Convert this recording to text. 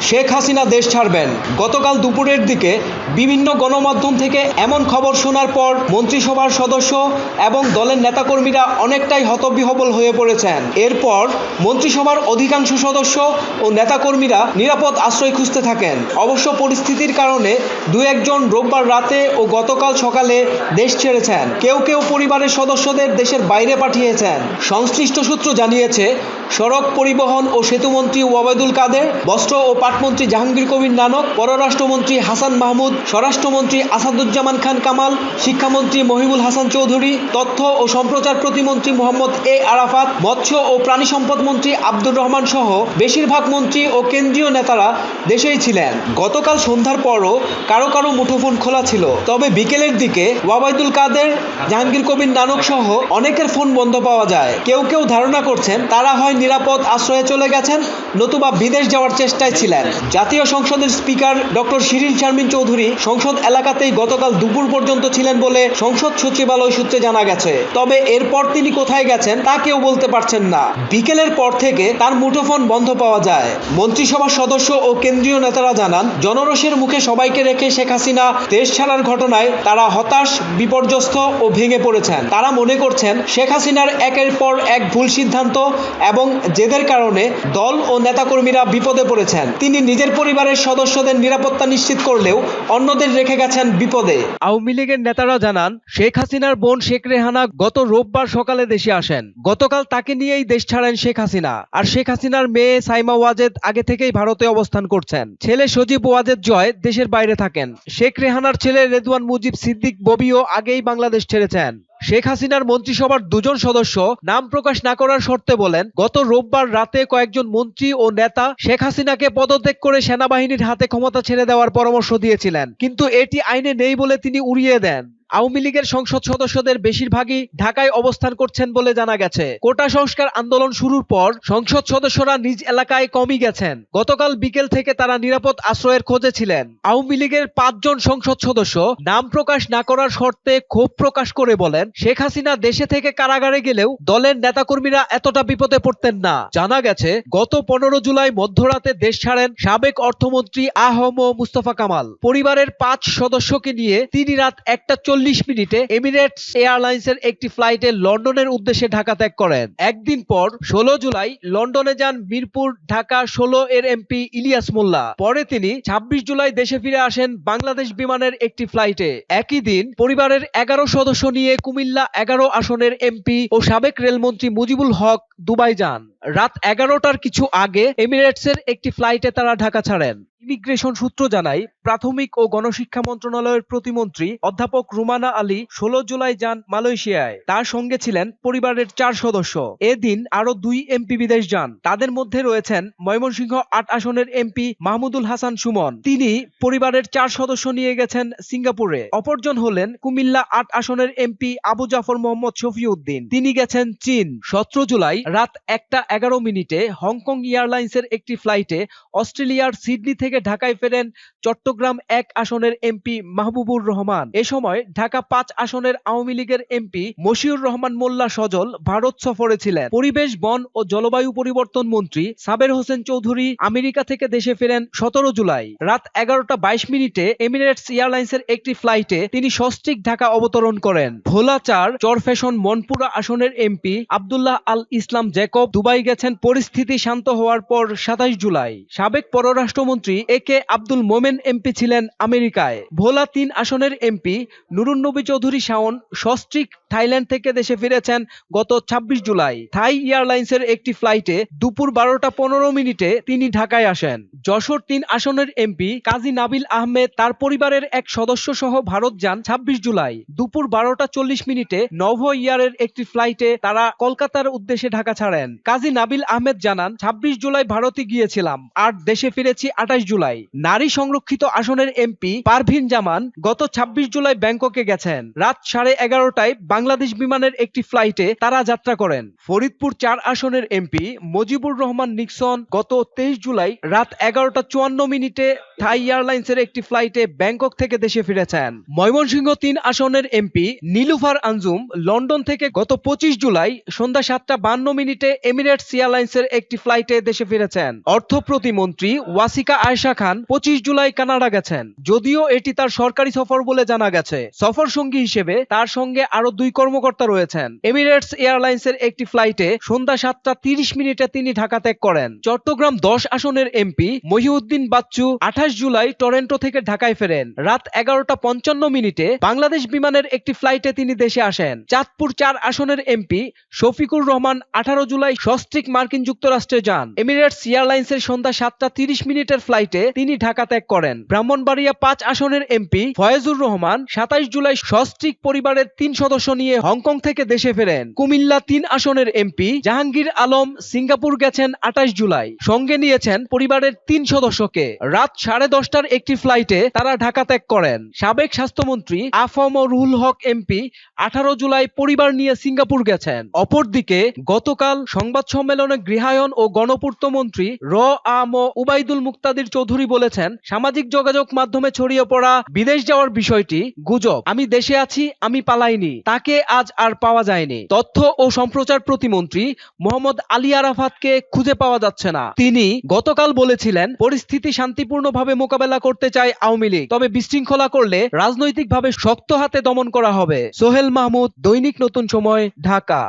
শেখ হাসিনা দেশ ছাড়বেন। গতকাল দুপুরের দিকে বিভিন্ন গণমাধ্যম থেকে এমন খবর শোনার পর মন্ত্রিসভার সদস্য এবং দলের নেতাকর্মীরা অনেকটাই হতবিহবল হয়ে পড়েছেন। এরপর মন্ত্রিসভার অধিকাংশ সদস্য ও নেতাকর্মীরা নিরাপদ আশ্রয় খুঁজতে থাকেন। অবশ্য পরিস্থিতির কারণে দু একজন রোববার রাতে ও গতকাল সকালে দেশ ছেড়েছেন। কেউ কেউ পরিবারের সদস্যদের দেশের বাইরে পাঠিয়েছেন। সংশ্লিষ্ট সূত্র জানিয়েছে, সড়ক পরিবহন ও সেতুমন্ত্রী ওবায়দুল কাদের বস্ত্র ও পাটমন্ত্রী জাহাঙ্গীর কবির নানক, পররাষ্ট্রমন্ত্রী হাসান মাহমুদ, স্বরাষ্ট্রমন্ত্রী আসাদুজ্জামান খান কামাল, শিক্ষামন্ত্রী মহিবুল হাসান চৌধুরী, তথ্য ও সম্প্রচার প্রতিমন্ত্রী মোহাম্মদ এ আরাফাত, মৎস্য ও প্রাণী সম্পদ মন্ত্রী আব্দুর রহমান সহ বেশিরভাগ মন্ত্রী ও কেন্দ্রীয় নেতারা দেশেই ছিলেন। গতকাল সন্ধ্যার পরও কারও কারও মুঠোফোন খোলা ছিল। তবে বিকেলের দিকে ওয়াবায়দুল কাদের, জাহাঙ্গীর কবির নানক সহ অনেকের ফোন বন্ধ পাওয়া যায়। কেউ কেউ ধারণা করছেন তারা হয় নিরাপদ আশ্রয়ে চলে গেছেন, নতুবা বিদেশ যাওয়ার চেষ্টায় ছিলেন। জাতীয় সংসদের স্পিকার ডক্টর শিরিন শারমিন চৌধুরী সংসদ এলাকাতেই গতকাল দুপুর পর্যন্ত ছিলেন বলে সংসদ সচিবালয় সূত্রে জানা গেছে। তবে এরপর তিনি কোথায় গেছেন তা কেউ বলতে পারছেন না। বিকেলের পর থেকে তার মুঠোফোন বন্ধ পাওয়া যায়। মন্ত্রিসভার সদস্য ও কেন্দ্রীয় নেতারা জানান, জনরোষের মুখে সবাইকে রেখে শেখ হাসিনা দেশ ছাড়ার ঘটনায় তারা হতাশ, বিপর্যস্ত ও ভেঙে পড়েছেন। তারা মনে করছেন, শেখ হাসিনার একের পর এক ভুল সিদ্ধান্ত এবং জেদের কারণে দল ও নেতাকর্মীরা বিপদে পড়েছেন। তিনি নিজের পরিবারের সদস্যদের নিরাপত্তা নিশ্চিত করলেও অন্যদের রেখে গেছেন বিপদে। আওয়ামী লীগের নেতারা জানান, শেখ হাসিনার বোন শেখ রেহানা গত রোববার সকালে দেশে আসেন। গতকাল তাকে নিয়েই দেশ ছাড়েন শেখ হাসিনা। আর শেখ হাসিনার মেয়ে সাইমা ওয়াজেদ আগে থেকেই ভারতে অবস্থান করছেন। ছেলে সজীব ওয়াজেদ জয় দেশের বাইরে থাকেন। শেখ রেহানার ছেলে রেদওয়ান মুজিব সিদ্দিক ববিও আগেই বাংলাদেশ ছেড়েছেন। শেখ হাসিনার মন্ত্রিসভার দুজন সদস্য নাম প্রকাশ না করার শর্তে বলেন, গত রোববার রাতে কয়েকজন মন্ত্রী ও নেতা শেখ হাসিনাকে পদত্যাগ করে সেনাবাহিনীর হাতে ক্ষমতা ছেড়ে দেওয়ার পরামর্শ দিয়েছিলেন। কিন্তু এটি আইনে নেই বলে তিনি উড়িয়ে দেন। আওয়ামী লীগের সংসদ সদস্যদের বেশিরভাগই ঢাকায় অবস্থান করছেন বলে জানা গেছে। কোটা সংস্কার আন্দোলন শুরুর পর সংসদ সদস্যরা নিজ এলাকায় কমই গেছেন। গতকাল বিকেল থেকে তারা নিরাপদ আশ্রয়ের খোঁজে ছিলেন। আওয়ামী লীগের পাঁচজন সংসদ সদস্য নাম প্রকাশ না করার শর্তে ক্ষোভ প্রকাশ করে বলেন, শেখ হাসিনা দেশে থেকে কারাগারে গেলেও দলের নেতাকর্মীরা এতটা বিপদে পড়তেন না। জানা গেছে, গত পনেরো জুলাই মধ্যরাতে দেশ ছাড়েন সাবেক অর্থমন্ত্রী আহম মুস্তফা কামাল। পরিবারের পাঁচ সদস্যকে নিয়ে তিনি রাত একটা চল্লিশ মিনিটে এমিরেটস এয়ারলাইন্সের একটি ফ্লাইটে লন্ডনের উদ্দেশ্যে ঢাকা ত্যাগ করেন। একদিন পর ষোলো জুলাই লন্ডনে যান মিরপুর ঢাকা ষোলো এর এমপি ইলিয়াস মোল্লা। পরে তিনি ছাব্বিশ জুলাই দেশে ফিরে আসেন বাংলাদেশ বিমানের একটি ফ্লাইটে একই দিন পরিবারের এগারো সদস্য নিয়ে কুমিল্লা এগারো আসনের এমপি ও সাবেক রেলমন্ত্রী মুজিবুল হক দুবাই যান। রাত এগারোটার কিছু আগে এমিরেটসের একটি ফ্লাইটে তারা ঢাকা ছাড়েন। ইমিগ্রেশন সূত্র জানায়, প্রাথমিক ও গণশিক্ষা মন্ত্রণালয়ের প্রতিমন্ত্রী অধ্যাপক রুমানা আলী ষোলো জুলাই যান মালয়েশিয়ায়। তার সঙ্গে ছিলেন পরিবারের চার সদস্য। এদিন আরও দুই এমপি বিদেশ যান। তাদের মধ্যে রয়েছেন ময়মনসিংহ আট আসনের এমপি মাহমুদুল হাসান সুমন। তিনি পরিবারের চার সদস্য নিয়ে গেছেন সিঙ্গাপুরে। অপরজন হলেন কুমিল্লা আট আসনের এমপি আবু জাফর মোহাম্মদ শফিউদ্দিন। তিনি গেছেন চীন। সতেরো জুলাই রাত একটা এগারো মিনিটে হংকং এয়ারলাইন্সের একটি ফ্লাইটে অস্ট্রেলিয়ার সিডনি থেকে ঢাকায় ফেরেন চট্টগ্রাম এক আসনের এমপি মাহবুবুর রহমান। এ সময় ঢাকা পাঁচ আসনের আওয়ামী লীগের এমপি মশিউর রহমান মোল্লা সজল ভারত সফরে ছিলেন। পরিবেশ, বন ও জলবায়ু পরিবর্তন মন্ত্রী সাবের হোসেন চৌধুরী আমেরিকা থেকে দেশে ফেরেন সতেরো জুলাই। রাত এগারোটা বাইশ মিনিটে এমিরেটস এয়ারলাইন্সের একটি ফ্লাইটে তিনি সস্ত্রিক ঢাকা অবতরণ করেন। ভোলা চার চরফ্যাশন মনপুরা আসনের MP Abdullah Al Islam Jacob Dubai গেছেন, পরিস্থিতি শান্ত হওয়ার পর সাতাশ জুলাই। সাবেক পররাষ্ট্রমন্ত্রী এ কে আব্দুল মোমেন এমপি ছিলেন আমেরিকায়। ভোলা তিন আসনের এমপি নুরুন্নবী চৌধুরী শাওন সস্ত্রিক থাইল্যান্ড থেকে দেশে ফিরেছেন গত ২৬ জুলাই। থাই এয়ারলাইন্সের একটি ফ্লাইটে দুপুর বারোটা পনেরো মিনিটে তিনি ঢাকায় আসেন। যশোর তিন আসনের এমপি কাজী নাবিল আহমেদ তার পরিবারের এক সদস্য সহ ভারত যান ২৬ জুলাই। দুপুর বারোটা চল্লিশ মিনিটে নভ ইয়ারের একটি ফ্লাইটে তারা কলকাতার উদ্দেশ্যে ঢাকা ছাড়েন। কাজী নাবিল আহমেদ জানান ২৬ জুলাই ভারতে গিয়েছিলাম, আর দেশে ফিরেছি আঠাশ জুলাই। নারী সংরক্ষিত আসনের এমপি পারভিন জামান গত ২৬ জুলাই ব্যাংককে গেছেন। রাত সাড়ে এগারোটায় বাংলাদেশ বিমানের একটি ফ্লাইটে তারা যাত্রা করেন। ফরিদপুর চার আসনের এমপি মজিবুর রহমান নিক্সন গত তেইশ জুলাই রাত এগারোটা চুয়ান্ন মিনিটে থাই এয়ারলাইন্সের একটি ফ্লাইটে ব্যাংকক থেকে দেশে ফিরেছেন। ময়মনসিংহ তিন আসনের এমপি নীলুফার আঞ্জুম লন্ডন থেকে গত পঁচিশ জুলাই সন্ধ্যা সাতটা বান্ন মিনিটে এমিরেটস এয়ারলাইন্সের একটি ফ্লাইটে দেশে ফিরেছেন। অর্থ প্রতিমন্ত্রী ওয়াসিকা আয়শা খান পঁচিশ জুলাই কানাডা গেছেন। যদিও এটি তার সরকারি সফর বলে জানা গেছে। সফর সঙ্গী হিসেবে তার সঙ্গে আরও দুই কর্মকর্তা রয়েছেন। এমিরেটস এয়ারলাইন্সের একটি ফ্লাইটে সন্ধ্যা সাতটা তিরিশ মিনিটে তিনি ঢাকা ত্যাগ করেন। চট্টগ্রাম দশ আসনের এমপি মহিউদ্দিন বাচ্চু আঠাশ জুলাই টরেন্টো থেকে ঢাকায় ফেরেন। রাত এগারোটা পঞ্চান্ন মিনিটে বাংলাদেশ বিমানের একটি ফ্লাইটে তিনি দেশে আসেন। চাঁদপুর চার আসনের এমপি শফিকুর রহমান আঠারো জুলাই সস্ত্রিক মার্কিন যুক্তরাষ্ট্রে যান। এমিরেটস এয়ারলাইন্সের সন্ধ্যা সাতটা তিরিশ মিনিটের ফ্লাইটে তিনি ঢাকা ত্যাগ করেন। ব্রাহ্মণবাড়িয়া পাঁচ আসনের এমপি ফয়েজুর রহমান সাতাইশ জুলাই সস্ত্রিক পরিবারের তিন সদস্য নিয়ে হংকং থেকে দেশে ফেরেন। কুমিল্লা তিন আসনের এমপি জাহাঙ্গীর আলম সিঙ্গাপুর গেছেন আঠাশ জুলাই। সঙ্গে নিয়েছেন পরিবারের তিন সদস্যকে। রাত সাড়ে দশটার একটি ফ্লাইটে তারা ঢাকা ত্যাগ করেন। সাবেক স্বাস্থ্যমন্ত্রী আফম রুহুল হক এমপি আঠারো জুলাই পরিবার নিয়ে সিঙ্গাপুর গেছেন। অপরদিকে গতকাল সংবাদ সম্মেলনে গৃহায়ন ও গণপূর্ত মন্ত্রী র আম উবাইদুল মুক্তাদির চৌধুরী বলেছেন, সামাজিক যোগাযোগ মাধ্যমে ছড়িয়ে পড়া বিদেশ যাওয়ার বিষয়টি গুজব। আমি দেশে আছি, আমি পালাইনি, তাকে আজ আর পাওয়া যায়নি। তথ্য ও সম্প্রচার প্রতিমন্ত্রী মোহাম্মদ আলী আরাফাতকে খুঁজে পাওয়া যাচ্ছে না। তিনি গতকাল বলেছিলেন, পরিস্থিতি শান্তিপূর্ণভাবে মোকাবেলা করতে চায় আওয়ামী লীগ, তবে বিশৃঙ্খলা করলে রাজনৈতিকভাবে শক্ত হাতে দমন করা হবে। সোহেল মাহমুদ, দৈনিক নতুন সময়, ঢাকা।